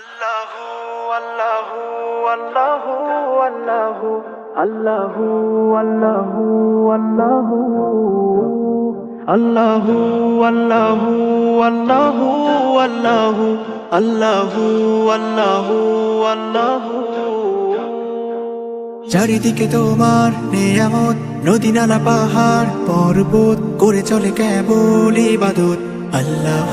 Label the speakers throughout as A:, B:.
A: আল্লাহ আল্লাহ আল্লাহ আল্লাহ আল্লাহ আল্লাহ আল্লাহ আল্লাহ আল্লাহ আল্লাহ আল্লাহ আল্লাহ আল্লাহ আল্লাহ
B: চারিদিকে তোমার নেয়ামত নদী নালা পাহাড় পর্বত করে চলে কেবল ইবাদত আল্লাহ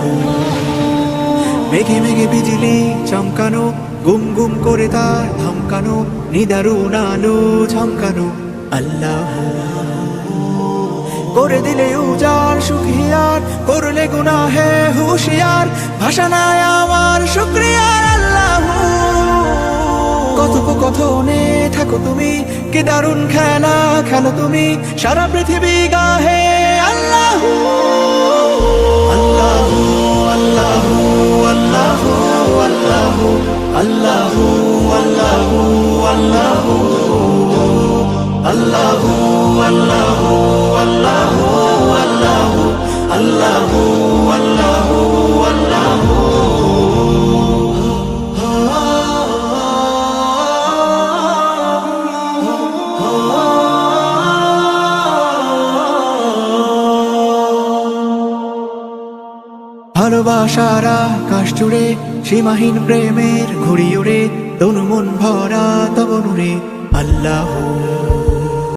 B: মেঘে মেঘে বিজলি চমকানো, গুম গুম করে তার ধমকানো নিদারুণ আলো ঝমকানো। আল্লাহ করে দিলে উজার সুখিয়ার, করলে গুনাহে হুশিয়ার। ভাষা নাই আমার শুক্রিয়ার আল্লাহ। কথোপকথনে থাকো তুমি কি দারুণ খেলা খেলো তুমি, সারা পৃথিবী গাহে আল্লাহ আল্লাহ আল্লাহ আল্লাহ আল্লাহ আল্লাহ ভালোবাসার আকাশ জুড়ে, সীমাহীন প্রেমের ঘুড়ি তনু মন ভরা তব নূরে আল্লাহ